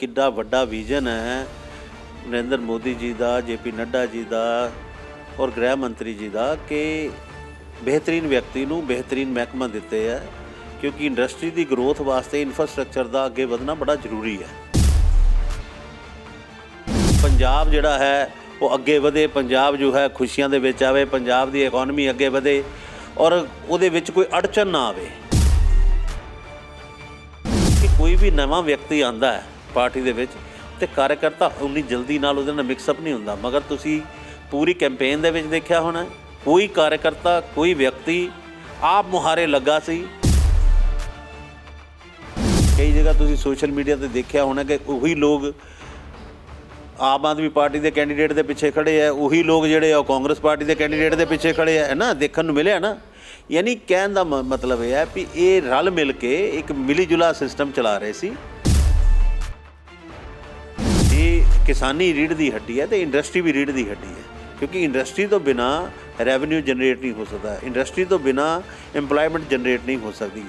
ਕਿੱਡਾ ਵੱਡਾ ਵਿਜ਼ਨ ਹੈ ਨਰਿੰਦਰ ਮੋਦੀ ਜੀ ਦਾ ਜੇਪੀ ਨੱਡਾ ਜੀ ਦਾ ਔਰ ਗ੍ਰਹਿ ਮੰਤਰੀ ਜੀ ਦਾ ਕਿ ਬਿਹਤਰੀਨ ਵਿਅਕਤੀ ਨੂੰ ਬਿਹਤਰੀਨ ਮਹਿਕਮਾ ਦਿੱਤੇ ਹੈ ਕਿਉਂਕਿ ਇੰਡਸਟਰੀ ਦੀ ਗਰੋਥ ਵਾਸਤੇ ਇਨਫਰਾਸਟ੍ਰਕਚਰ ਦਾ ਅੱਗੇ ਵਧਣਾ ਬੜਾ ਜ਼ਰੂਰੀ ਹੈ। ਪੰਜਾਬ ਜਿਹੜਾ ਹੈ, ਉਹ ਅੱਗੇ ਵਧੇ, ਪੰਜਾਬ ਜੋ ਹੈ ਖੁਸ਼ੀਆਂ ਦੇ ਵਿੱਚ ਆਵੇ, ਪੰਜਾਬ ਦੀ ਇਕਨੋਮੀ ਅੱਗੇ ਵਧੇ ਔਰ ਉਹਦੇ ਵਿੱਚ ਕੋਈ ਅੜਚਨ ਨਾ ਆਵੇ। ਕਿ ਕੋਈ ਵੀ ਨਵਾਂ ਵਿਅਕਤੀ ਆਂਦਾ ਹੈ ਪਾਰਟੀ ਦੇ ਵਿੱਚ ਤੇ ਕਾਰਜਕਰਤਾ ਉਨੀ ਜਲਦੀ ਨਾਲ ਉਹਦੇ ਨਾਲ ਮਿਕਸ ਅਪ ਨਹੀਂ ਹੁੰਦਾ। ਮਗਰ ਤੁਸੀਂ ਪੂਰੀ ਕੈਂਪੇਨ ਦੇ ਵਿੱਚ ਦੇਖਿਆ ਹੋਣਾ, ਕੋਈ ਕਾਰਜਕਰਤਾ, ਕੋਈ ਵਿਅਕਤੀ ਆਪ ਮੁਹਾਰੇ ਲੱਗਾ ਸੀ। ਕਈ ਜਗ੍ਹਾ ਤੁਸੀਂ ਸੋਸ਼ਲ ਮੀਡੀਆ ਤੇ ਦੇਖਿਆ ਹੋਣਾ ਕਿ ਉਹੀ ਲੋਕ ਆਮ ਆਦਮੀ ਪਾਰਟੀ ਦੇ ਕੈਂਡੀਡੇਟ ਦੇ ਪਿੱਛੇ ਖੜੇ ਆ, ਉਹੀ ਲੋਕ ਜਿਹੜੇ ਆ ਉਹ ਕਾਂਗਰਸ ਪਾਰਟੀ ਦੇ ਕੈਂਡੀਡੇਟ ਦੇ ਪਿੱਛੇ ਖੜੇ ਆ ਹੈ ਨਾ ਦੇਖਣ ਨੂੰ ਮਿਲਿਆ ਨਾ? ਯਾਨੀ ਕਹਿਣ ਦਾ ਮ- ਮਤਲਬ ਇਹ ਹੈ ਵੀ ਇਹ ਰਲ ਮਿਲ ਕੇ ਇੱਕ ਮਿਲੀ ਜੁਲਾ ਸਿਸਟਮ ਚਲਾ ਰਹੇ ਸੀ। ਕਿਸਾਨੀ ਰੀੜ ਦੀ ਹੱਡੀ ਹੈ ਤੇ ਇੰਡਸਟਰੀ ਵੀ ਰੀੜ ਦੀ ਹੱਡੀ ਹੈ, ਕਿਉਂਕਿ ਇੰਡਸਟਰੀ ਤੋਂ ਬਿਨਾ ਰੈਵਨਿਊ ਜਨਰੇਟ ਨਹੀਂ ਹੋ ਸਕਦਾ, ਇੰਡਸਟਰੀ ਤੋਂ ਬਿਨਾ EMPLOYMENT ਜਨਰੇਟ ਨਹੀਂ ਹੋ ਸਕਦੀ।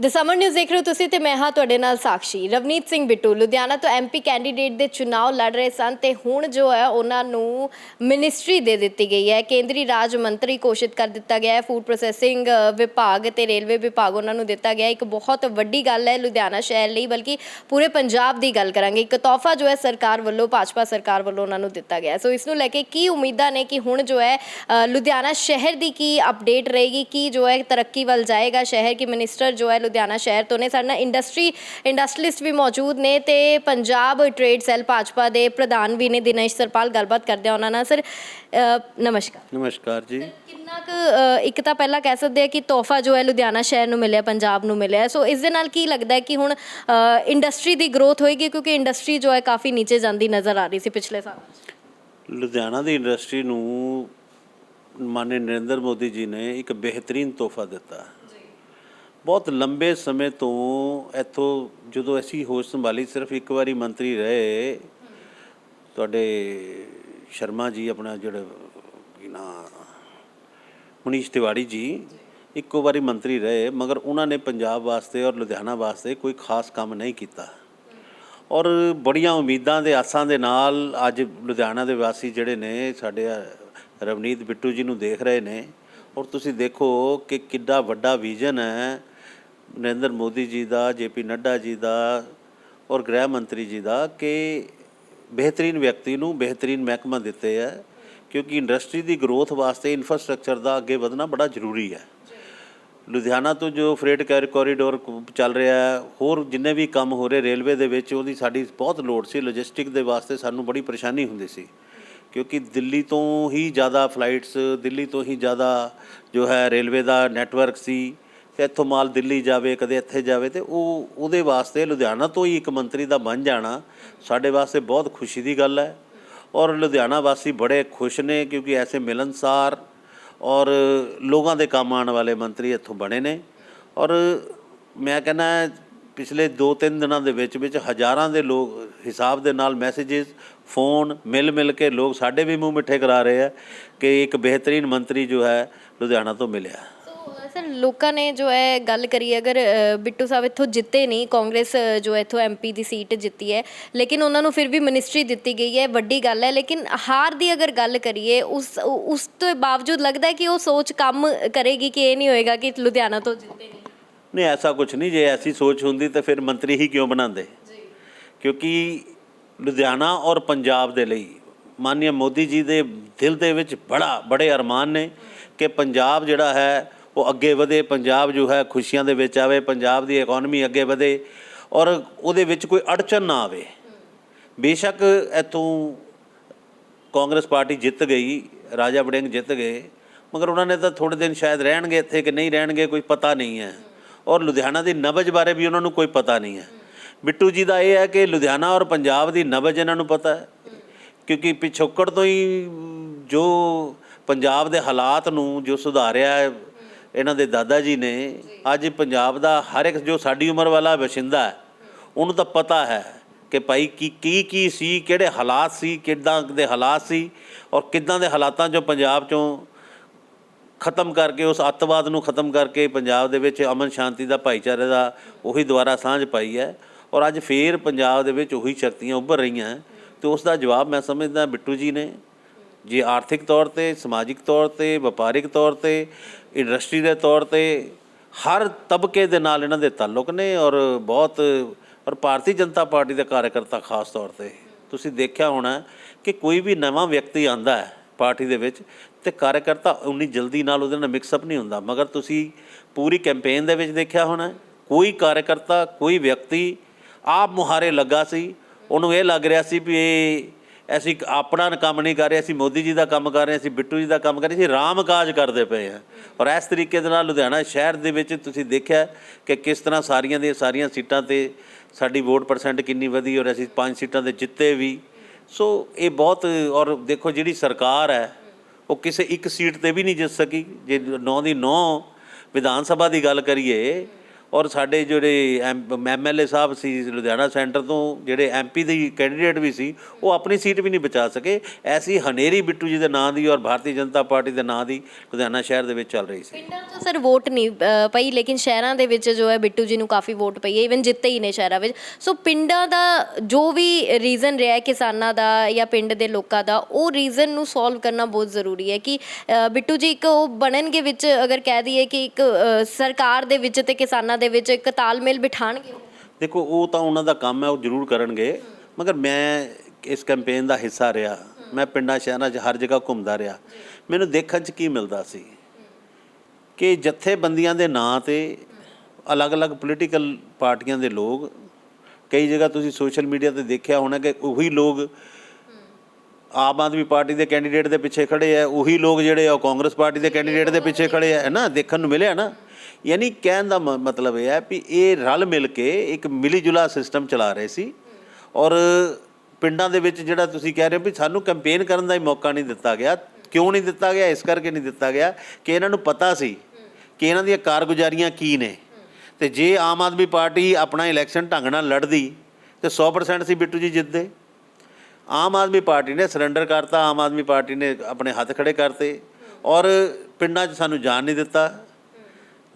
ਦ ਨਿਊਜ਼ ਦੇਖ ਰਹੇ ਹੋ ਤੁਸੀਂ ਤੇ ਮੈਂ ਹਾਂ ਤੁਹਾਡੇ ਨਾਲ ਸਾਕਸ਼ੀ। ਰਵਨੀਤ ਸਿੰਘ ਬਿੱਟੂ, ਲੁਧਿਆਣਾ ਤੋਂ ਐਮਪੀ ਕੈਂਡੀਡੇਟ ਦੇ ਚੁਣਾਵ ਲੜ ਰਹੇ ਸਨ ਤੇ ਹੁਣ ਜੋ ਹੈ ਉਹਨਾਂ ਨੂੰ ਮਿਨਿਸਟਰੀ ਦੇ ਦਿੱਤੀ ਗਈ ਹੈ। ਕੇਂਦਰੀ ਰਾਜ ਮੰਤਰੀ ਘੋਸ਼ਿਤ ਕਰ ਦਿੱਤਾ ਗਿਆ ਹੈ। ਫੂਡ ਪ੍ਰੋਸੈਸਿੰਗ ਵਿਭਾਗ ਤੇ ਰੇਲਵੇ ਵਿਭਾਗ ਉਹਨਾਂ ਨੂੰ ਦਿੱਤਾ ਗਿਆ ਇੱਕ ਬਹੁਤ ਵੱਡੀ ਗੱਲ ਹੈ ਲੁਧਿਆਣਾ ਸ਼ਹਿਰ ਲਈ, ਬਲਕਿ ਪੂਰੇ ਪੰਜਾਬ ਦੀ ਗੱਲ ਕਰਾਂਗੇ। ਇੱਕ ਤੋਹਫਾ ਜੋ ਹੈ ਸਰਕਾਰ ਵੱਲੋਂ, ਭਾਜਪਾ ਸਰਕਾਰ ਵੱਲੋਂ ਉਹਨਾਂ ਨੂੰ ਦਿੱਤਾ ਗਿਆ ਸੋ ਇਸ ਨੂੰ ਲੈ ਕੇ ਕੀ ਉਮੀਦਾਂ ਨੇ ਕਿ ਹੁਣ ਜੋ ਹੈ ਲੁਧਿਆਣਾ ਸ਼ਹਿਰ ਦੀ ਕੀ ਅਪਡੇਟ ਰਹੇਗੀ, ਕੀ ਜੋ ਹੈ ਤਰੱਕੀ ਵੱਲ ਜਾਏਗਾ ਸ਼ਹਿਰ, ਕੀ ਮਿਨਿਸਟਰ ਜੋ ਹੈ ਲੁਧਿਆਣਾ ਸ਼ਹਿਰ ਤੋਂ ਨੇ। ਸਾਡੇ ਨਾਲ ਇੰਡਸਟਰੀ ਇੰਡਸਟਰੀਲਿਸਟ ਵੀ ਮੌਜੂਦ ਨੇ ਤੇ ਪੰਜਾਬ ਟ੍ਰੇਡ ਸੈੱਲ ਭਾਜਪਾ ਦੇ ਪ੍ਰਧਾਨ ਵੀ ਨੇ ਦਿਨੇਸ਼ ਸਰਪਾਲ। ਗੱਲਬਾਤ ਕਰਦੇ ਆ ਉਹਨਾਂ ਨਾਲ। ਸਰ ਨਮਸਕਾਰ। ਨਮਸਕਾਰ ਜੀ। ਕਿੰਨਾ ਕੁ ਇੱਕ ਤਾਂ ਪਹਿਲਾਂ ਕਹਿ ਸਕਦੇ ਆ ਕਿ ਤੋਹਫਾ ਜੋ ਹੈ ਲੁਧਿਆਣਾ ਸ਼ਹਿਰ ਨੂੰ ਮਿਲਿਆ ਪੰਜਾਬ ਨੂੰ ਮਿਲਿਆ। ਸੋ ਇਸ ਦੇ ਨਾਲ ਕੀ ਲੱਗਦਾ ਹੈ ਕਿ ਹੁਣ ਇੰਡਸਟਰੀ ਦੀ ਗਰੋਥ ਹੋਏਗੀ ਕਿਉਂਕਿ ਇੰਡਸਟਰੀ ਜੋ ਹੈ ਕਾਫੀ ਨੀਚੇ ਜਾਂਦੀ ਨਜ਼ਰ ਆ ਰਹੀ ਸੀ ਪਿਛਲੇ ਸਾਲ। ਲੁਧਿਆਣਾ ਦੀ ਇੰਡਸਟਰੀ ਨੂੰ ਮਾਨਯ ਨਰਿੰਦਰ ਮੋਦੀ ਜੀ ਨੇ ਇੱਕ ਬਿਹਤਰੀਨ ਤੋਹਫਾ ਦਿੱਤਾ। ਬਹੁਤ ਲੰਬੇ ਸਮੇਂ ਤੋਂ ਇੱਥੋਂ ਜਦੋਂ ਅਸੀਂ ਹੋਸ਼ ਸੰਭਾਲੀ, ਸਿਰਫ ਇੱਕ ਵਾਰੀ ਮੰਤਰੀ ਰਹੇ, ਤੁਹਾਡੇ ਸ਼ਰਮਾ ਜੀ, ਆਪਣਾ ਜਿਹੜਾ, ਕੀ ਨਾਂ, ਮਨੀਸ਼ ਤਿਵਾੜੀ ਜੀ, ਇੱਕੋ ਵਾਰੀ ਮੰਤਰੀ ਰਹੇ, ਮਗਰ ਉਹਨਾਂ ਨੇ ਪੰਜਾਬ ਵਾਸਤੇ ਔਰ ਲੁਧਿਆਣਾ ਵਾਸਤੇ ਕੋਈ ਖਾਸ ਕੰਮ ਨਹੀਂ ਕੀਤਾ। ਔਰ ਬੜੀਆਂ ਉਮੀਦਾਂ ਦੇ ਆਸਾਂ ਦੇ ਨਾਲ ਅੱਜ ਲੁਧਿਆਣਾ ਦੇ ਵਾਸੀ ਜਿਹੜੇ ਨੇ, ਸਾਡੇ ਰਵਨੀਤ ਬਿੱਟੂ ਜੀ ਨੂੰ ਦੇਖ ਰਹੇ ਨੇ, ਔਰ ਤੁਸੀਂ ਦੇਖੋ ਕਿ ਕਿੱਡਾ ਵੱਡਾ ਵਿਜ਼ਨ ਹੈ ਨਰਿੰਦਰ ਮੋਦੀ ਜੀ ਦਾ, ਜੇਪੀ ਨੱਡਾ ਜੀ ਦਾ ਔਰ ਗ੍ਰਹਿ ਮੰਤਰੀ ਜੀ ਦਾ ਕਿ ਬਿਹਤਰੀਨ ਵਿਅਕਤੀ ਨੂੰ ਬਿਹਤਰੀਨ ਮਹਿਕਮਾ ਦਿੱਤੇ ਹੈ ਕਿਉਂਕਿ ਇੰਡਸਟਰੀ ਦੀ ਗਰੋਥ ਵਾਸਤੇ ਇਨਫਰਾਸਟ੍ਰਕਚਰ ਦਾ ਅੱਗੇ ਵਧਣਾ ਬੜਾ ਜ਼ਰੂਰੀ ਹੈ। ਲੁਧਿਆਣਾ ਤੋਂ ਜੋ ਫਰੇਟ ਕੈਰ ਕੋਰੀਡੋਰ ਚੱਲ ਰਿਹਾ ਹੈ, ਹੋਰ ਜਿੰਨੇ ਵੀ ਕੰਮ ਹੋ ਰਹੇ ਰੇਲਵੇ ਦੇ ਵਿੱਚ, ਉਹਦੀ ਸਾਡੀ ਬਹੁਤ ਲੋੜ ਸੀ। ਲੌਜਿਸਟਿਕ ਦੇ ਵਾਸਤੇ ਸਾਨੂੰ ਬੜੀ ਪਰੇਸ਼ਾਨੀ ਹੁੰਦੀ ਸੀ, ਕਿਉਂਕਿ ਦਿੱਲੀ ਤੋਂ ਹੀ ਜ਼ਿਆਦਾ ਫਲਾਈਟਸ ਦਿੱਲੀ ਤੋਂ ਹੀ ਜ਼ਿਆਦਾ ਜੋ ਹੈ ਰੇਲਵੇ ਦਾ ਨੈਟਵਰਕ ਸੀ। ਇੱਥੋਂ ਮਾਲ ਦਿੱਲੀ ਜਾਵੇ, ਕਦੇ ਇੱਥੇ ਜਾਵੇ ਤੇ ਉਹ, ਉਹਦੇ ਵਾਸਤੇ ਲੁਧਿਆਣਾ ਤੋਂ ਹੀ ਇੱਕ ਮੰਤਰੀ ਦਾ ਬਣ ਜਾਣਾ, ਸਾਡੇ ਵਾਸਤੇ ਬਹੁਤ ਖੁਸ਼ੀ ਦੀ ਗੱਲ ਹੈ। ਔਰ ਲੁਧਿਆਣਾ ਵਾਸੀ ਬੜੇ ਖੁਸ਼ ਨੇ ਕਿਉਂਕਿ ਐਸੇ ਮਿਲਨਸਾਰ ਔਰ ਲੋਕਾਂ ਦੇ ਕੰਮ ਆਉਣ ਵਾਲੇ ਮੰਤਰੀ ਇੱਥੋਂ ਬਣੇ ਨੇ। ਔਰ ਮੈਂ ਕਹਿੰਦਾ ਪਿਛਲੇ 2-3 ਦਿਨਾਂ ਦੇ ਵਿੱਚ ਵਿੱਚ ਹਜ਼ਾਰਾਂ ਦੇ ਲੋਕ ਹਿਸਾਬ ਦੇ ਨਾਲ ਮੈਸੇजेस ਫੋਨ ਮਿਲ ਮਿਲ ਕੇ ਲੋਕ ਸਾਡੇ ਵੀ ਮੂੰਹ ਮਿੱਠੇ ਕਰਾ ਰਹੇ ਆ ਕਿ ਇੱਕ ਬਿਹਤਰੀਨ ਮੰਤਰੀ ਜੋ ਹੈ ਲੁਧਿਆਣਾ ਤੋਂ ਮਿਲਿਆ। ਸਰ ਲੋਕਾਂ ਨੇ ਜੋ ਹੈ ਗੱਲ ਕਰੀ ਅਗਰ ਬਿੱਟੂ ਸਾਹਿਬ ਇੱਥੋਂ ਜਿੱਤੇ ਨਹੀਂ ਕਾਂਗਰਸ ਜੋ ਇੱਥੋਂ ਐਮਪੀ ਦੀ ਸੀਟ ਜਿੱਤੀ ਹੈ ਲੇਕਿਨ ਉਹਨਾਂ ਨੂੰ ਫਿਰ ਵੀ ਮਿਨਿਸਟਰੀ ਦਿੱਤੀ ਗਈ ਹੈ ਵੱਡੀ ਗੱਲ ਹੈ ਲੇਕਿਨ ਹਾਰ ਦੀ ਅਗਰ ਗੱਲ ਕਰੀਏ ਉਸ ਉਸ ਤੋਂ ਬਾਵਜੂਦ ਲੱਗਦਾ ਹੈ ਕਿ ਉਹ ਸੋਚ ਕੰਮ ਕਰੇਗੀ ਕਿ ਇਹ ਨਹੀਂ ਹੋਏਗਾ ਕਿ ਲੁਧਿਆਣਾ ਤੋਂ ਜਿੱਤੇ ਨਹੀਂ। ਨਹੀਂ ਐਸਾ ਕੁਝ ਨਹੀਂ ਜੇ ਐਸੀ ਸੋਚ ਹੁੰਦੀ ਤਾਂ ਫਿਰ ਮੰਤਰੀ ਹੀ ਕਿਉਂ ਬਣਾਉਂਦੇ? ਕਿਉਂਕਿ ਲੁਧਿਆਣਾ ਔਰ ਪੰਜਾਬ ਦੇ ਲਈ ਮਾਨਯ ਮੋਦੀ ਜੀ ਦੇ ਦਿਲ ਦੇ ਵਿੱਚ ਬੜਾ ਬੜੇ ਅਰਮਾਨ ਨੇ ਕਿ ਪੰਜਾਬ ਜਿਹੜਾ ਹੈ ਉਹ ਅੱਗੇ ਵਧੇ, ਪੰਜਾਬ ਜੋ ਹੈ ਖੁਸ਼ੀਆਂ ਦੇ ਵਿੱਚ ਆਵੇ, ਪੰਜਾਬ ਦੀ ਇਕਨੋਮੀ ਅੱਗੇ ਵਧੇ ਔਰ ਉਹਦੇ ਵਿੱਚ ਕੋਈ ਅੜਚਨ ਨਾ ਆਵੇ। ਬੇਸ਼ੱਕ ਇੱਥੋਂ ਕਾਂਗਰਸ ਪਾਰਟੀ ਜਿੱਤ ਗਈ, ਰਾਜਾ ਵੜਿੰਗ ਜਿੱਤ ਗਏ, ਮਗਰ ਉਹਨਾਂ ਨੇ ਤਾਂ ਥੋੜੇ ਦਿਨ ਸ਼ਾਇਦ ਰਹਿਣਗੇ ਇੱਥੇ ਕਿ ਨਹੀਂ ਰਹਿਣਗੇ ਕੋਈ ਪਤਾ ਨਹੀਂ ਹੈ। ਔਰ ਲੁਧਿਆਣਾ ਦੀ ਨਬਜ ਬਾਰੇ ਵੀ ਉਹਨਾਂ ਨੂੰ ਕੋਈ ਪਤਾ ਨਹੀਂ ਹੈ। ਬਿੱਟੂ ਜੀ ਦਾ ਇਹ ਹੈ ਕਿ ਲੁਧਿਆਣਾ ਔਰ ਪੰਜਾਬ ਦੀ ਨਬਜ ਇਹਨਾਂ ਨੂੰ ਪਤਾ ਹੈ। ਕਿਉਂਕਿ ਪਿਛੋਕੜ ਤੋਂ ਹੀ ਜੋ ਪੰਜਾਬ ਦੇ ਹਾਲਾਤ ਨੂੰ ਜੋ ਸੁਧਾਰਿਆ ਇਹਨਾਂ ਦੇ ਦਾਦਾ ਜੀ ਨੇ, ਅੱਜ ਪੰਜਾਬ ਦਾ ਹਰ ਇੱਕ ਜੋ ਸਾਡੀ ਉਮਰ ਵਾਲਾ ਵਸਿੰਦਾ ਹੈ, ਉਹਨੂੰ ਤਾਂ ਪਤਾ ਹੈ ਕਿ ਭਾਈ ਕੀ ਕੀ ਕੀ ਸੀ, ਕਿਹੜੇ ਹਾਲਾਤ ਸੀ, ਕਿੱਦਾਂ ਦੇ ਹਾਲਾਤ ਸੀ ਔਰ ਕਿੱਦਾਂ ਦੇ ਹਾਲਾਤਾਂ ਚੋਂ ਪੰਜਾਬ ਚੋਂ ਖਤਮ ਕਰਕੇ, ਉਸ ਅੱਤਵਾਦ ਨੂੰ ਖਤਮ ਕਰਕੇ ਪੰਜਾਬ ਦੇ ਵਿੱਚ ਅਮਨ ਸ਼ਾਂਤੀ ਦਾ ਭਾਈਚਾਰੇ ਦਾ ਉਹੀ ਦੁਆਰਾ ਸਾਂਝ ਪਾਈ ਹੈ ਔਰ ਅੱਜ ਫੇਰ ਪੰਜਾਬ ਦੇ ਵਿੱਚ ਉਹੀ ਸ਼ਕਤੀਆਂ ਉੱਭਰ ਰਹੀਆਂ ਹੈ। ਤੇ ਉਸ ਦਾ ਜਵਾਬ ਮੈਂ ਸਮਝਦਾ ਬਿੱਟੂ ਜੀ ਨੇ। ਜੇ ਆਰਥਿਕ ਤੌਰ ਤੇ, ਸਮਾਜਿਕ ਤੌਰ ਤੇ, ਵਪਾਰਿਕ ਤੌਰ ਤੇ, ਇੰਡਸਟਰੀ ਦੇ ਤੌਰ ਤੇ, ਹਰ ਤਬਕੇ ਦੇ ਨਾਲ ਇਹਨਾਂ ਦੇ ਤਾਲੁਕ ਨੇ ਔਰ ਬਹੁਤ, ਔਰ ਭਾਰਤੀ ਜਨਤਾ ਪਾਰਟੀ ਦੇ ਕਾਰਜਕਰਤਾ ਖਾਸ ਤੌਰ ਤੇ। ਤੁਸੀਂ ਦੇਖਿਆ ਹੋਣਾ ਕਿ ਕੋਈ ਵੀ ਨਵਾਂ ਵਿਅਕਤੀ ਆਂਦਾ ਹੈ ਪਾਰਟੀ ਦੇ ਵਿੱਚ ਤੇ ਕਾਰਜਕਰਤਾ ਉਨੀ ਜਲਦੀ ਨਾਲ ਉਹਦੇ ਨਾਲ ਮਿਕਸ ਅਪ ਨਹੀਂ ਹੁੰਦਾ। ਮਗਰ ਤੁਸੀਂ ਪੂਰੀ ਕੈਂਪੇਨ ਦੇ ਵਿੱਚ ਦੇਖਿਆ ਹੋਣਾ, ਕੋਈ ਕਾਰਜਕਰਤਾ, ਕੋਈ ਵਿਅਕਤੀ ਆਪ ਮੁਹਾਰੇ ਲੱਗਾ ਸੀ, ਉਹਨੂੰ ਇਹ ਲੱਗ ਰਿਹਾ ਸੀ ਵੀ ਇਹ ਅਸੀਂ ਆਪਣਾ ਕੰਮ ਨਹੀਂ ਕਰ ਰਹੇ, ਅਸੀਂ ਮੋਦੀ ਜੀ ਦਾ ਕੰਮ ਕਰ ਰਹੇ, ਅਸੀਂ ਬਿੱਟੂ ਜੀ ਦਾ ਕੰਮ ਕਰ ਰਹੇ, ਅਸੀਂ ਰਾਮ ਕਾਜ ਕਰਦੇ ਪਏ ਹਾਂ। ਔਰ ਇਸ ਤਰੀਕੇ ਦੇ ਨਾਲ ਲੁਧਿਆਣਾ ਸ਼ਹਿਰ ਦੇ ਵਿੱਚ ਤੁਸੀਂ ਦੇਖਿਆ ਕਿ ਕਿਸ ਤਰ੍ਹਾਂ ਸਾਰੀਆਂ ਦੀਆਂ ਸਾਰੀਆਂ ਸੀਟਾਂ ਤੇ ਸਾਡੀ ਵੋਟ ਪਰਸੈਂਟ ਕਿੰਨੀ ਵਧੀ ਔਰ ਅਸੀਂ ਪੰਜ ਸੀਟਾਂ ਤੇ ਜਿੱਤੇ ਵੀ। ਸੋ ਇਹ ਬਹੁਤ ਔਰ ਦੇਖੋ ਜਿਹੜੀ ਸਰਕਾਰ ਹੈ, ਉਹ ਕਿਸੇ ਇੱਕ ਸੀਟ ਤੇ ਵੀ ਨਹੀਂ ਜਿੱਤ ਸਕੀ। ਜੇ 9 ਦੀ 9 ਵਿਧਾਨ ਸਭਾ ਦੀ ਗੱਲ ਕਰੀਏ ਔਰ ਸਾਡੇ ਜਿਹੜੇ ਐਮਐਲਏ ਸਾਹਿਬ ਸੀ ਲੁਧਿਆਣਾ ਸੈਂਟਰ ਤੋਂ, ਜਿਹੜੇ ਐਮਪੀ ਦੇ ਕੈਂਡੀਡੇਟ ਵੀ ਸੀ, ਉਹ ਆਪਣੀ ਸੀਟ ਵੀ ਨਹੀਂ ਬਚਾ ਸਕੇ। ਐਸੀ ਹਨੇਰੀ ਬਿੱਟੂ ਜੀ ਦੇ ਨਾਂ ਦੀ ਔਰ ਭਾਰਤੀ ਜਨਤਾ ਪਾਰਟੀ ਦੇ ਨਾਂ ਦੀ ਲੁਧਿਆਣਾ ਸ਼ਹਿਰ ਦੇ ਵਿੱਚ ਚੱਲ ਰਹੀ ਸੀ। ਪਿੰਡਾਂ 'ਚ ਸਰ ਵੋਟ ਨਹੀਂ ਪਈ, ਲੇਕਿਨ ਸ਼ਹਿਰਾਂ ਦੇ ਵਿੱਚ ਜੋ ਹੈ ਬਿੱਟੂ ਜੀ ਨੂੰ ਕਾਫੀ ਵੋਟ ਪਈ ਹੈ ਇਵਨ ਜਿੱਤੇ ਹੀ ਨੇ ਸ਼ਹਿਰਾਂ ਵਿੱਚ। ਸੋ ਪਿੰਡਾਂ ਦਾ ਜੋ ਵੀ ਰੀਜ਼ਨ ਰਿਹਾ ਕਿਸਾਨਾਂ ਦਾ ਜਾਂ ਪਿੰਡ ਦੇ ਲੋਕਾਂ ਦਾ, ਉਹ ਰੀਜ਼ਨ ਨੂੰ ਸੋਲਵ ਕਰਨਾ ਬਹੁਤ ਜ਼ਰੂਰੀ ਹੈ ਕਿ ਬਿੱਟੂ ਜੀ ਇੱਕ ਉਹ ਬਣਨਗੇ ਵਿੱਚ, ਅਗਰ ਕਹਿ ਦਈਏ ਕਿ ਇੱਕ ਸਰਕਾਰ ਦੇ ਵਿੱਚ ਤੇ ਕਿਸਾਨਾਂ ਦੇ ਵਿੱਚ ਇੱਕ ਤਾਲਮੇਲ ਬਿਠਾਣਗੇ? ਦੇਖੋ, ਉਹ ਤਾਂ ਉਹਨਾਂ ਦਾ ਕੰਮ ਹੈ, ਉਹ ਜ਼ਰੂਰ ਕਰਨਗੇ। ਮਗਰ ਮੈਂ ਇਸ ਕੈਂਪੇਨ ਦਾ ਹਿੱਸਾ ਰਿਹਾ। ਮੈਂ ਪਿੰਡਾਂ, ਸ਼ਹਿਰਾਂ 'ਚ ਹਰ ਜਗ੍ਹਾ ਘੁੰਮਦਾ ਰਿਹਾ। ਮੈਨੂੰ ਦੇਖਣ 'ਚ ਕੀ ਮਿਲਦਾ ਸੀ? ਕਿ ਜਥੇਬੰਦੀਆਂ ਦੇ ਨਾਂ ਤੇ ਅਲੱਗ-ਅਲੱਗ ਪੋਲੀਟੀਕਲ ਪਾਰਟੀਆਂ ਦੇ ਲੋਕ, ਕਈ ਜਗ੍ਹਾ ਤੁਸੀਂ ਸੋਸ਼ਲ ਮੀਡੀਆ ਤੇ ਦੇਖਿਆ ਹੋਣਾ ਕਿ ਉਹੀ ਲੋਕ ਆਮ ਆਦਮੀ ਪਾਰਟੀ ਦੇ ਕੈਂਡੀਡੇਟ ਦੇ ਪਿੱਛੇ ਖੜੇ ਆ, ਉਹੀ ਲੋਕ ਜਿਹੜੇ ਆ ਉਹ ਕਾਂਗਰਸ ਪਾਰਟੀ ਦੇ ਕੈਂਡੀਡੇਟ ਦੇ ਪਿੱਛੇ ਖੜੇ ਆ, ਹੈ ਨਾ? ਦੇਖਣ ਨੂੰ ਮਿਲਿਆ ਨਾ। ਯਾਨੀ ਕਹਿਣ ਦਾ ਮ- ਮਤਲਬ ਇਹ ਹੈ ਵੀ ਇਹ ਰਲ ਮਿਲ ਕੇ ਇੱਕ ਮਿਲੀ ਜੁਲਾ ਸਿਸਟਮ ਚਲਾ ਰਹੇ ਸੀ। ਔਰ ਪਿੰਡਾਂ ਦੇ ਵਿੱਚ ਜਿਹੜਾ ਤੁਸੀਂ ਕਹਿ ਰਹੇ ਹੋ ਵੀ ਸਾਨੂੰ ਕੈਂਪੇਨ ਕਰਨ ਦਾ ਹੀ ਮੌਕਾ ਨਹੀਂ ਦਿੱਤਾ ਗਿਆ। ਕਿਉਂ ਨਹੀਂ ਦਿੱਤਾ ਗਿਆ? ਇਸ ਕਰਕੇ ਨਹੀਂ ਦਿੱਤਾ ਗਿਆ ਕਿ ਇਹਨਾਂ ਨੂੰ ਪਤਾ ਸੀ ਕਿ ਇਹਨਾਂ ਦੀਆਂ ਕਾਰਗੁਜ਼ਾਰੀਆਂ ਕੀ ਨੇ। ਤੇ ਜੇ ਆਮ ਆਦਮੀ ਪਾਰਟੀ ਆਪਣਾ ਇਲੈਕਸ਼ਨ ਢੰਗ ਨਾਲ ਲੜਦੀ, ਤੇ 100% ਸੀ ਬਿੱਟੂ ਜੀ ਜਿੱਤਦੇ। ਆਮ ਆਦਮੀ ਪਾਰਟੀ ਨੇ ਸਰੈਂਡਰ ਕਰਤਾ, ਆਮ ਆਦਮੀ ਪਾਰਟੀ ਨੇ ਆਪਣੇ ਹੱਥ ਖੜੇ ਕਰਤੇ। ਔਰ ਪਿੰਡਾਂ 'ਚ ਸਾਨੂੰ ਜਾਣ ਨਹੀਂ ਦਿੱਤਾ।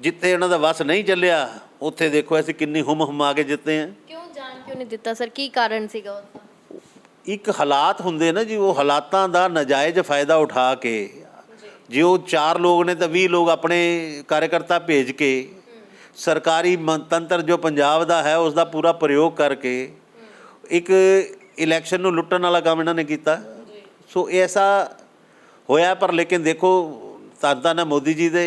ਜਿੱਥੇ ਉਹਨਾਂ ਦਾ ਵਸ ਨਹੀਂ ਚੱਲਿਆ ਉੱਥੇ ਦੇਖੋ ਅਸੀਂ ਕਿੰਨੀ ਹੁਮ ਹੁਮਾ ਕੇ ਜਿੱਤੇ ਆ। ਕਿਉਂ ਜਾਣ ਕਿਉਂ ਨਹੀਂ ਦਿੱਤਾ ਸਰ? ਕੀ ਕਾਰਨ ਸੀਗਾ ਉਸ ਦਾ ਇੱਕ ਹਾਲਾਤ ਹੁੰਦੇ ਨਾ ਜੀ ਉਹ ਹਾਲਾਤਾਂ ਦਾ ਨਜਾਇਜ਼ ਫਾਇਦਾ ਉਠਾ ਕੇ ਜੇ ਉਹ ਚਾਰ ਲੋਕ ਨੇ ਤਾਂ 20 ਲੋਕ ਆਪਣੇ ਕਾਰਜਕਰਤਾ ਭੇਜ ਕੇ ਸਰਕਾਰੀ ਮਨਤੰਤਰ ਜੋ ਪੰਜਾਬ ਦਾ ਹੈ ਉਸ ਦਾ ਪੂਰਾ ਪ੍ਰਯੋਗ ਕਰਕੇ ਇੱਕ ਇਲੈਕਸ਼ਨ ਨੂੰ ਲੁੱਟਣ ਵਾਲਾ ਕੰਮ ਇਹਨਾਂ ਨੇ ਕੀਤਾ। ਸੋ ਐਸਾ ਹੋਇਆ ਪਰ ਲੇਕਿਨ ਦੇਖੋ ਤਾਂ ਨਾ ਮੋਦੀ ਜੀ ਦੇ।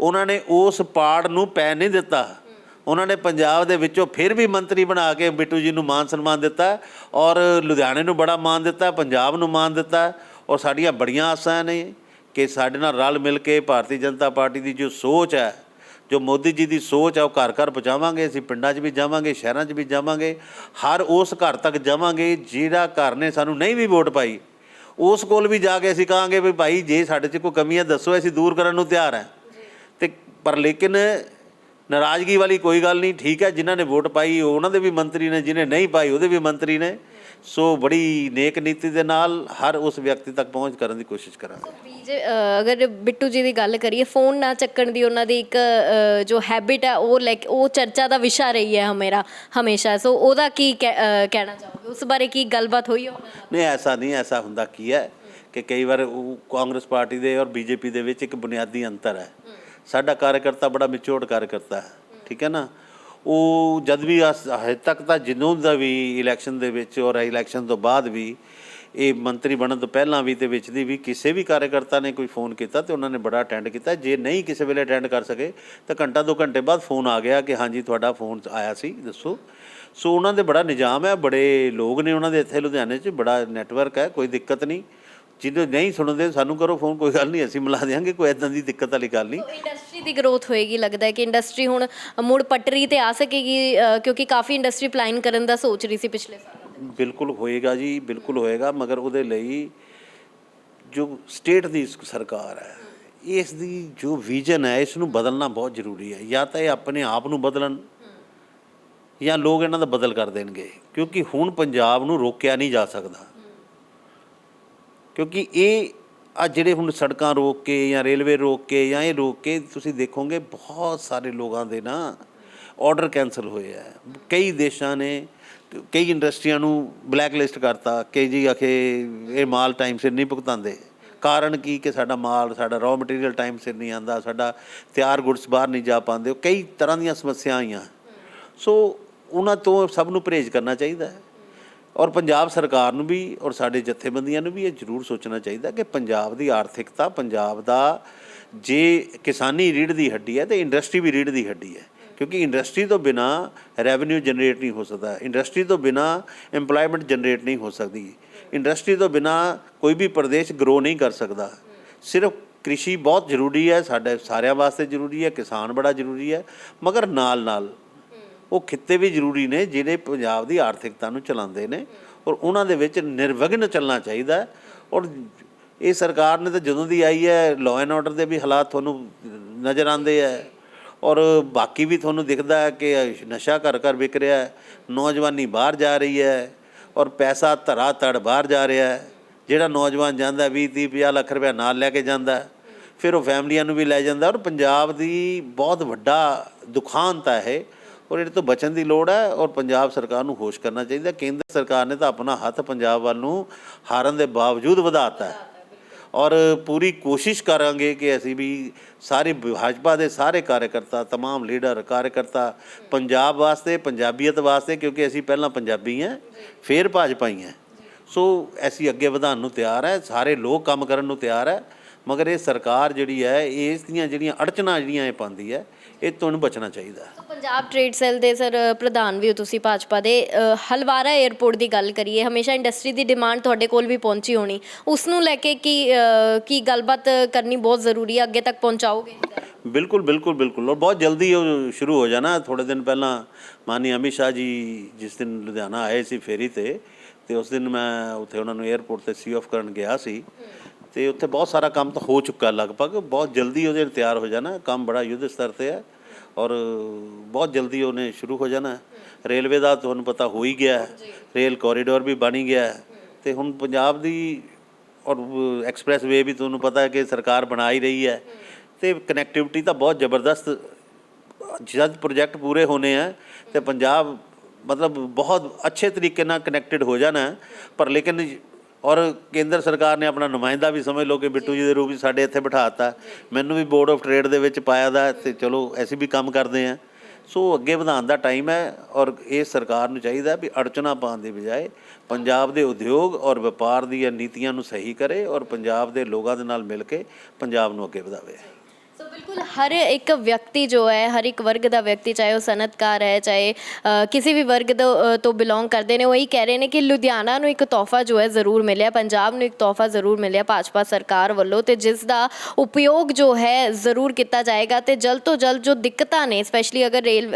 ਉਹਨਾਂ ਨੇ ਉਸ ਪਾੜ ਨੂੰ ਪੈ ਨਹੀਂ ਦਿੱਤਾ। ਉਹਨਾਂ ਨੇ ਪੰਜਾਬ ਦੇ ਵਿੱਚੋਂ ਫਿਰ ਵੀ ਮੰਤਰੀ ਬਣਾ ਕੇ ਬਿੱਟੂ ਜੀ ਨੂੰ ਮਾਨ ਸਨਮਾਨ ਦਿੱਤਾ ਔਰ ਲੁਧਿਆਣੇ ਨੂੰ ਬੜਾ ਮਾਨ ਦਿੱਤਾ, ਪੰਜਾਬ ਨੂੰ ਮਾਨ ਦਿੱਤਾ ਔਰ ਸਾਡੀਆਂ ਬੜੀਆਂ ਆਸਾਂ ਨੇ ਕਿ ਸਾਡੇ ਨਾਲ ਰਲ ਮਿਲ ਕੇ ਭਾਰਤੀ ਜਨਤਾ ਪਾਰਟੀ ਦੀ ਜੋ ਸੋਚ ਹੈ, ਜੋ ਮੋਦੀ ਜੀ ਦੀ ਸੋਚ ਹੈ, ਉਹ ਘਰ ਘਰ ਪਹੁੰਚਾਵਾਂਗੇ, ਅਸੀਂ ਪਿੰਡਾਂ 'ਚ ਵੀ ਜਾਵਾਂਗੇ, ਸ਼ਹਿਰਾਂ 'ਚ ਵੀ ਜਾਵਾਂਗੇ, ਹਰ ਉਸ ਘਰ ਤੱਕ ਜਾਵਾਂਗੇ ਜਿਹੜਾ ਘਰ ਨੇ ਸਾਨੂੰ ਨਹੀਂ ਵੀ ਵੋਟ ਪਾਈ, ਉਸ ਕੋਲ ਵੀ ਜਾ ਕੇ ਅਸੀਂ ਕਹਾਂਗੇ ਵੀ ਭਾਈ ਜੇ ਸਾਡੇ 'ਚ ਕੋਈ ਕਮੀ ਹੈ, ਦੱਸੋ, ਅਸੀਂ ਦੂਰ ਕਰਨ ਨੂੰ ਤਿਆਰ ਹਾਂ। ਪਰ ਲੇਕਿਨ ਨਾਰਾਜ਼ਗੀ ਵਾਲੀ ਕੋਈ ਗੱਲ ਨਹੀਂ ਠੀਕ ਹੈ ਜਿਨ੍ਹਾਂ ਨੇ ਵੋਟ ਪਾਈ ਉਹ ਉਹਨਾਂ ਦੇ ਵੀ ਮੰਤਰੀ ਨੇ ਜਿਹਨੇ ਨਹੀਂ ਪਾਈ ਉਹਦੇ ਵੀ ਮੰਤਰੀ ਨੇ। ਸੋ ਬੜੀ ਨੇਕ ਨੀਤੀ ਦੇ ਨਾਲ ਹਰ ਉਸ ਵਿਅਕਤੀ ਤੱਕ ਪਹੁੰਚ ਕਰਨ ਦੀ ਕੋਸ਼ਿਸ਼ ਕਰਾਂਗੇ। ਅ, ਅਗਰ ਬਿੱਟੂ ਜੀ ਦੀ ਗੱਲ ਕਰੀਏ ਫੋਨ ਨਾ ਚੱਕਣ ਦੀ ਉਹਨਾਂ ਦੀ ਇੱਕ ਜੋ ਹੈਬਿਟ ਹੈ ਉਹ ਲਾਈਕ ਉਹ ਚਰਚਾ ਦਾ ਵਿਸ਼ਾ ਰਹੀ ਹੈ ਹਮੇਰਾ ਹਮੇਸ਼ਾ। ਸੋ ਉਹਦਾ ਕੀ ਕਹਿਣਾ ਚਾਹੋਗੇ? ਉਸ ਬਾਰੇ ਕੀ ਗੱਲਬਾਤ ਹੋਈ ਨਾਲ ਨਹੀਂ ਐਸਾ ਨਹੀਂ ਐਸਾ ਹੁੰਦਾ ਕੀ ਹੈ ਕਿ ਕਈ ਵਾਰ ਉਹ ਕਾਂਗਰਸ ਪਾਰਟੀ ਦੇ ਔਰ ਬੀਜੇਪੀ ਦੇ ਵਿੱਚ ਇੱਕ ਬੁਨਿਆਦੀ ਅੰਤਰ ਹੈ। ਸਾਡਾ ਕਾਰਜਕਰਤਾ ਬੜਾ ਮਿਚੋੜ ਕਾਰਜਕਰਤਾ ਹੈ, ਠੀਕ ਹੈ ਨਾ? ਉਹ ਜਦ ਵੀ ਅਸ- ਹਜੇ ਤੱਕ ਤਾਂ ਜਦੋਂ ਦਾ ਵੀ ਇਲੈਕਸ਼ਨ ਦੇ ਵਿੱਚ ਔਰ ਇਲੈਕਸ਼ਨ ਤੋਂ ਬਾਅਦ ਵੀ ਇਹ ਮੰਤਰੀ ਬਣਨ ਤੋਂ ਪਹਿਲਾਂ ਵੀ ਤੇ ਵਿੱਚ ਦੀ ਵੀ ਕਿਸੇ ਵੀ ਕਾਰਜਕਰਤਾ ਨੇ ਕੋਈ ਫੋਨ ਕੀਤਾ ਤੇ ਉਹਨਾਂ ਨੇ ਬੜਾ ਅਟੈਂਡ ਕੀਤਾ। ਜੇ ਨਹੀਂ ਕਿਸੇ ਵੇਲੇ ਅਟੈਂਡ ਕਰ ਸਕੇ, ਤਾਂ ਘੰਟਾ ਦੋ ਘੰਟੇ ਬਾਅਦ ਫੋਨ ਆ ਗਿਆ ਕਿ ਹਾਂਜੀ, ਤੁਹਾਡਾ ਫੋਨ ਆਇਆ ਸੀ, ਦੱਸੋ। ਸੋ ਉਹਨਾਂ ਦੇ ਬੜਾ ਨਿਜ਼ਾਮ ਹੈ, ਬੜੇ ਲੋਕ ਨੇ ਉਹਨਾਂ ਦੇ ਇੱਥੇ ਲੁਧਿਆਣੇ 'ਚ, ਬੜਾ ਨੈਟਵਰਕ ਹੈ, ਕੋਈ ਦਿੱਕਤ ਨਹੀਂ। ਜਿਹਨੂੰ ਨਹੀਂ ਸੁਣਦੇ ਸਾਨੂੰ ਕਰੋ ਫੋਨ ਕੋਈ ਗੱਲ ਨਹੀਂ ਅਸੀਂ ਮਿਲਾ ਦਿਆਂਗੇ ਕੋਈ ਇਦਾਂ ਦੀ ਦਿੱਕਤ ਵਾਲੀ ਗੱਲ ਨਹੀਂ। ਇੰਡਸਟਰੀ ਦੀ ਗਰੋਥ ਹੋਏਗੀ ਲੱਗਦਾ ਹੈ ਕਿ ਇੰਡਸਟਰੀ ਹੁਣ ਮੁੜ ਪਟਰੀ ਤੇ ਆ ਸਕੇਗੀ ਅ, ਕਿਉਂਕਿ ਕਾਫੀ ਇੰਡਸਟਰੀ ਪਲਾਨ ਕਰਨ ਦਾ ਸੋਚ ਰਹੀ ਸੀ ਪਿਛਲੇ ਸਾਲ। ਬਿਲਕੁਲ ਹੋਏਗਾ ਜੀ ਬਿਲਕੁਲ ਹੋਏਗਾ ਮਗਰ ਉਹਦੇ ਲਈ ਜੋ ਸਟੇਟ ਦੀ ਸ- ਸਰਕਾਰ ਹੈ ਇਸ ਦੀ ਜੋ ਵਿਜ਼ਨ ਹੈ ਇਸ ਨੂੰ ਬਦਲਣਾ ਬਹੁਤ ਜ਼ਰੂਰੀ ਹੈ। ਜਾਂ ਤਾਂ ਇਹ ਆਪਣੇ ਆਪ ਨੂੰ ਬਦਲਣ ਜਾਂ ਲੋਕ ਇਹਨਾਂ ਦਾ ਬਦਲ ਕਰ ਦੇਣਗੇ ਕਿਉਂਕਿ ਹੁਣ ਪੰਜਾਬ ਨੂੰ ਰੋਕਿਆ ਨਹੀਂ ਜਾ ਸਕਦਾ। ਕਿਉਂਕਿ ਇਹ ਆ ਜਿਹੜੇ ਹੁਣ ਸੜਕਾਂ ਰੋਕ ਕੇ ਜਾਂ ਰੇਲਵੇ ਰੋਕ ਕੇ ਜਾਂ ਇਹ ਰੋਕ ਕੇ ਤੁਸੀਂ ਦੇਖੋਗੇ ਬਹੁਤ ਸਾਰੇ ਲੋਕਾਂ ਦੇ ਨਾ ਆਰਡਰ ਕੈਨਸਲ ਹੋਏ ਆ। ਕਈ ਦੇਸ਼ਾਂ ਨੇ ਕਈ ਇੰਡਸਟਰੀਆਂ ਨੂੰ ਬਲੈਕ ਲਿਸਟ ਕਰਤਾ ਕਿ ਜੀ ਆਖੇ ਇਹ ਮਾਲ ਟਾਈਮ ਸਿਰ ਨਹੀਂ ਭੁਗਤਾਉਂਦੇ। ਕਾਰਨ ਕੀ ਕਿ ਸਾਡਾ ਮਾਲ ਸਾਡਾ ਰॉ ਮਟੀਰੀਅਲ ਟਾਈਮ ਸਿਰ ਨਹੀਂ ਆਂਦਾ ਸਾਡਾ ਤਿਆਰ ਗੁੱਡਸ ਬਾਹਰ ਨਹੀਂ ਜਾ ਪਾਉਂਦੇ। ਕਈ ਤਰ੍ਹਾਂ ਦੀਆਂ ਸਮੱਸਿਆਵਾਂ ਆਈਆਂ। ਸੋ ਉਹਨਾਂ ਤੋਂ ਸਭ ਨੂੰ ਪਰਹੇਜ਼ ਕਰਨਾ ਚਾਹੀਦਾ ਹੈ। ਔਰ ਪੰਜਾਬ ਸਰਕਾਰ ਨੂੰ ਵੀ ਔਰ ਸਾਡੇ ਜਥੇਬੰਦੀਆਂ ਨੂੰ ਵੀ ਇਹ ਜ਼ਰੂਰ ਸੋਚਣਾ ਚਾਹੀਦਾ ਕਿ ਪੰਜਾਬ ਦੀ ਆਰਥਿਕਤਾ, ਪੰਜਾਬ ਦਾ ਜੇ ਕਿਸਾਨੀ ਰੀੜ੍ਹ ਦੀ ਹੱਡੀ ਹੈ ਤੇ ਇੰਡਸਟਰੀ ਵੀ ਰੀੜ੍ਹ ਦੀ ਹੱਡੀ ਹੈ, ਕਿਉਂਕਿ ਇੰਡਸਟਰੀ ਤੋਂ ਬਿਨਾ ਰੈਵਨਿਊ ਜਨਰੇਟ ਨਹੀਂ ਹੋ ਸਕਦਾ, ਇੰਡਸਟਰੀ ਤੋਂ ਬਿਨਾ EMPLOYMENT ਜਨਰੇਟ ਨਹੀਂ ਹੋ ਸਕਦੀ, ਇੰਡਸਟਰੀ ਤੋਂ ਬਿਨਾ ਕੋਈ ਵੀ ਪ੍ਰਦੇਸ਼ ਗਰੋ ਨਹੀਂ ਕਰ ਸਕਦਾ। ਸਿਰਫ ਕ੍ਰਿਸ਼ੀ ਬਹੁਤ ਜ਼ਰੂਰੀ ਹੈ, ਸਾਡੇ ਸਾਰਿਆਂ ਵਾਸਤੇ ਜ਼ਰੂਰੀ ਹੈ, ਕਿਸਾਨ ਬੜਾ ਜ਼ਰੂਰੀ ਹੈ, ਮਗਰ ਨਾਲ ਨਾਲ ਉਹ ਖਿੱਤੇ ਵੀ ਜ਼ਰੂਰੀ ਨੇ, ਜਿਹੜੇ ਪੰਜਾਬ ਦੀ ਆਰਥਿਕਤਾ ਨੂੰ ਚਲਾਉਂਦੇ ਨੇ ਔਰ ਉਹਨਾਂ ਦੇ ਵਿੱਚ ਨਿਰਵਿਘਨ ਚੱਲਣਾ ਚਾਹੀਦਾ ਔਰ ਇਹ ਸਰਕਾਰ ਨੇ ਤਾਂ ਜਦੋਂ ਦੀ ਆਈ ਹੈ ਲਾਅ ਐਂਡ ਆਰਡਰ ਦੇ ਵੀ ਹਾਲਾਤ ਤੁਹਾਨੂੰ ਨਜ਼ਰ ਆਉਂਦੇ ਹੈ ਔਰ ਬਾਕੀ ਵੀ ਤੁਹਾਨੂੰ ਦਿਖਦਾ ਹੈ ਕਿ ਨਸ਼ਾ ਘਰ ਘਰ ਵਿਕ ਰਿਹਾ ਹੈ, ਨੌਜਵਾਨੀ ਬਾਹਰ ਜਾ ਰਹੀ ਹੈ ਔਰ ਪੈਸਾ ਧਰਾ ਧੜ ਬਾਹਰ ਜਾ ਰਿਹਾ ਹੈ, ਜਿਹੜਾ ਨੌਜਵਾਨ ਜਾਂਦਾ 20 30 50 ਲੱਖ ਰੁਪਏ ਨਾਲ ਲੈ ਕੇ ਜਾਂਦਾ ਫਿਰ ਉਹ ਫੈਮਲੀਆਂ ਨੂੰ ਵੀ ਲੈ ਜਾਂਦਾ ਔਰ ਪੰਜਾਬ ਦੀ ਬਹੁਤ ਵੱਡਾ ਦੁਖਾਂਤ ਹੈ ਇਹ ਔਰ ਇਹਦੇ ਤੋਂ ਬਚਣ ਦੀ ਲੋੜ ਹੈ ਔਰ ਪੰਜਾਬ ਸਰਕਾਰ ਨੂੰ ਹੋਸ਼ ਕਰਨਾ ਚਾਹੀਦਾ ਕੇਂਦਰ ਸਰਕਾਰ ਨੇ ਤਾਂ ਆਪਣਾ ਹੱਥ ਪੰਜਾਬ ਵੱਲ ਨੂੰ ਹਾਰਨ ਦੇ ਬਾਵਜੂਦ ਵਧਾਤਾ ਹੈ ਔਰ ਪੂਰੀ ਕੋਸ਼ਿਸ਼ ਕਰਾਂਗੇ ਕਿ ਅਸੀਂ ਵੀ ਸਾਰੇ ਭਾਜਪਾ ਦੇ ਸਾਰੇ ਕਾਰਜਕਰਤਾ तमाम ਲੀਡਰ ਕਾਰਜਕਰਤਾ ਪੰਜਾਬ ਵਾਸਤੇ ਪੰਜਾਬੀਅਤ ਵਾਸਤੇ ਕਿਉਂਕਿ ਅਸੀਂ ਪਹਿਲਾਂ ਪੰਜਾਬੀ ਹਾਂ ਫਿਰ ਭਾਜਪਾਈ ਹਾਂ ਸੋ ਅਸੀਂ ਅੱਗੇ ਵਧਾਉਣ ਨੂੰ ਤਿਆਰ ਹੈ ਸਾਰੇ ਲੋਕ ਕੰਮ ਕਰਨ ਨੂੰ ਤਿਆਰ ਹੈ ਮਗਰ ਇਹ ਸਰਕਾਰ ਜਿਹੜੀ ਹੈ ਇਸ ਦੀਆਂ ਜਿਹੜੀਆਂ ਅੜਚਨਾਂ ਜਿਹੜੀਆਂ ਇਹ ਪਾਉਂਦੀ ਹੈ ਇਹ ਤੁਹਾਨੂੰ ਬਚਣਾ ਚਾਹੀਦਾ। ਪੰਜਾਬ ਟ੍ਰੇਡ ਸੈਲ ਦੇ ਸਰ ਪ੍ਰਧਾਨ ਵੀ ਹੋ ਤੁਸੀਂ ਭਾਜਪਾ ਦੇ। ਹਲਵਾਰਾ 에ਅਰਪੋਰਟ ਦੀ ਗੱਲ ਕਰੀਏ ਹਮੇਸ਼ਾ ਇੰਡਸਟਰੀ ਦੀ ਡਿਮਾਂਡ ਤੁਹਾਡੇ ਕੋਲ ਵੀ ਪਹੁੰਚੀ ਹੋਣੀ। ਉਸ ਨੂੰ ਲੈ ਕੇ ਕੀ ਕੀ ਗੱਲਬਾਤ ਕਰਨੀ ਬਹੁਤ ਜ਼ਰੂਰੀ ਹੈ ਅੱਗੇ ਤੱਕ ਪਹੁੰਚਾਓਗੇ? ਬਿਲਕੁਲ ਬਿਲਕੁਲ ਬਿਲਕੁਲ। ਔਰ ਬਹੁਤ ਜਲਦੀ ਉਹ ਸ਼ੁਰੂ ਹੋ ਜਾਣਾ। ਥੋੜੇ ਦਿਨ ਪਹਿਲਾਂ ਮਾਨੀ ਅਮਿਤ ਸ਼ਾਹ ਜੀ ਜਿਸ ਦਿਨ ਲੁਧਿਆਣਾ ਆਏ ਸੀ ਫੇਰੀ ਤੇ ਤੇ ਉਸ ਦਿਨ ਮੈਂ ਉੱਥੇ ਉਹਨਾਂ ਨੂੰ 에ਅਰਪੋਰਟ ਤੇ ਸੀ ਆਫ ਕਰਨ ਗਿਆ ਸੀ। ਤੇ ਉੱਥੇ ਬਹੁਤ ਸਾਰਾ ਕੰਮ ਤਾਂ ਹੋ ਚੁੱਕਾ ਲਗਭਗ। ਬਹੁਤ ਜਲਦੀ ਉਹਦੇ ਤਿਆਰ ਹੋ ਜਾਣਾ। ਕੰਮ ਬੜਾ ਯੁੱਧ ਸਤਰ ਤੇ ਹੈ। ਔਰ ਬਹੁਤ ਜਲਦੀ ਉਹਨੇ ਸ਼ੁਰੂ ਹੋ ਜਾਣਾ ਰੇਲਵੇ ਦਾ ਤੁਹਾਨੂੰ ਪਤਾ ਹੋ ਹੀ ਗਿਆ। ਰੇਲ ਕੋਰੀਡੋਰ ਵੀ ਬਣ ਹੀ ਗਿਆ। ਤੇ ਹੁਣ ਪੰਜਾਬ ਦੀ ਔਰ ਐਕਸਪ੍ਰੈਸ ਵੇ ਵੀ ਤੁਹਾਨੂੰ ਪਤਾ ਹੈ ਕਿ ਸਰਕਾਰ ਬਣਾ ਹੀ ਰਹੀ ਹੈ ਤੇ ਕਨੈਕਟੀਵਿਟੀ ਤਾਂ ਬਹੁਤ ਜ਼ਬਰਦਸਤ ਜਦ ਪ੍ਰੋਜੈਕਟ ਪੂਰੇ ਹੋਣੇ ਆ ਤੇ ਪੰਜਾਬ ਮਤਲਬ ਬਹੁਤ ਅੱਛੇ ਤਰੀਕੇ ਨਾਲ ਕਨੈਕਟਡ ਹੋ ਜਾਣਾ। ਪਰ ਲੇਕਿਨ ਔਰ ਕੇਂਦਰ ਸਰਕਾਰ ਨੇ ਆਪਣਾ ਨੁਮਾਇੰਦਾ ਵੀ ਸਮਝ ਲਓ ਕਿ ਬਿੱਟੂ ਜੀ ਦੇ ਰੂਪ ਵਿੱਚ ਸਾਡੇ ਇੱਥੇ ਬਿਠਾਤਾ। ਮੈਨੂੰ ਵੀ ਬੋਰਡ ਆਫ ਟ੍ਰੇਡ ਦੇ ਵਿੱਚ ਪਾਇਆ ਦਾ ਤੇ ਚਲੋ, ਅਸੀਂ ਵੀ ਕੰਮ ਕਰਦੇ ਆ ਸੋ ਅੱਗੇ ਵਧਾਉਣ ਦਾ ਟਾਈਮ ਹੈ ਔਰ ਇਹ ਸਰਕਾਰ ਨੂੰ ਚਾਹੀਦਾ ਵੀ ਅੜਚਨਾ ਪਾਉਣ ਦੀ ਬਜਾਏ ਪੰਜਾਬ ਦੇ ਉਦਯੋਗ ਔਰ ਵਪਾਰ ਦੀਆਂ ਨੀਤੀਆਂ ਨੂੰ ਸਹੀ ਕਰੇ ਔਰ ਪੰਜਾਬ ਦੇ ਲੋਕਾਂ ਦੇ ਨਾਲ ਮਿਲ ਕੇ ਪੰਜਾਬ ਨੂੰ ਅੱਗੇ ਵਧਾਵੇ। ਸੋ ਬਿਲਕੁਲ, ਹਰ ਇੱਕ ਵਿਅਕਤੀ ਜੋ ਹੈ, ਹਰ ਇੱਕ ਵਰਗ ਦਾ ਵਿਅਕਤੀ, ਚਾਹੇ ਉਹ ਸਨਅਤਕਾਰ ਹੈ, ਚਾਹੇ ਕਿਸੇ ਵੀ ਵਰਗ ਤੋਂ ਬਿਲੋਂਗ ਕਰਦੇ ਨੇ, ਉਹ ਇਹੀ ਕਹਿ ਰਹੇ ਨੇ ਕਿ ਲੁਧਿਆਣਾ ਨੂੰ ਇੱਕ ਤੋਹਫਾ ਜੋ ਹੈ ਜ਼ਰੂਰ ਮਿਲਿਆ, ਪੰਜਾਬ ਨੂੰ ਇੱਕ ਤੋਹਫਾ ਜ਼ਰੂਰ ਮਿਲਿਆ ਭਾਜਪਾ ਸਰਕਾਰ ਵੱਲੋਂ ਤੇ ਜਿਸ ਦਾ ਉਪਯੋਗ ਜੋ ਹੈ ਜ਼ਰੂਰ ਕੀਤਾ ਜਾਏਗਾ ਤੇ ਜਲਦ ਤੋਂ ਜਲਦ ਜੋ ਦਿੱਕਤਾਂ ਨੇ ਸਪੈਸ਼ਲੀ ਅਗਰ ਰੇਲ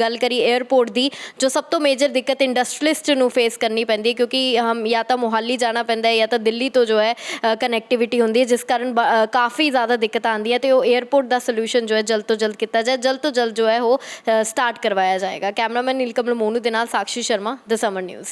ਗੱਲ ਕਰੀ 에ਅਰਪੋਰਟ ਦੀ, ਜੋ ਸਭ ਤੋਂ ਮੇਜਰ ਦਿੱਕਤ ਇੰਡਸਟਰੀਲਿਸਟ ਨੂੰ ਫੇਸ ਕਰਨੀ ਪੈਂਦੀ ਹੈ, ਕਿਉਂਕਿ ਹਮ, ਜਾਂ ਤਾਂ ਮੁਹਾਲੀ ਜਾਣਾ ਪੈਂਦਾ ਹੈ ਜਾਂ ਤਾਂ ਦਿੱਲੀ ਤੋਂ ਜੋ ਹੈ ਕਨੈਕਟੀਵਿਟੀ ਹੁੰਦੀ ਹੈ, ਜਿਸ ਕਾਰਨ ਬ- ਕਾਫੀ ਜ਼ਿਆਦਾ ਦਿੱਕਤਾਂ ਆਉਂਦੀਆਂ ਤੇ ਉਹ 에ਅਰਪੋਰਟ ਦਾ ਸੋਲੂਸ਼ਨ ਜੋ ਹੈ ਜਲਦ ਤੋਂ ਜਲਦ ਕੀਤਾ ਜਾਏ, ਜਲਦ ਤੋਂ ਜਲਦ ਜੋ ਹੈ ਉਹ ਸਟਾਰਟ ਕਰਵਾਇਆ ਜਾਏਗਾ। ਕੈਮਰਾਮੈਨ ਨੀਲਕਮਲ ਮੋਨੂ ਦੇ ਨਾਲ ਸਾਕਸ਼ੀ ਸ਼ਰਮਾ ਦ ਨਿਊਜ਼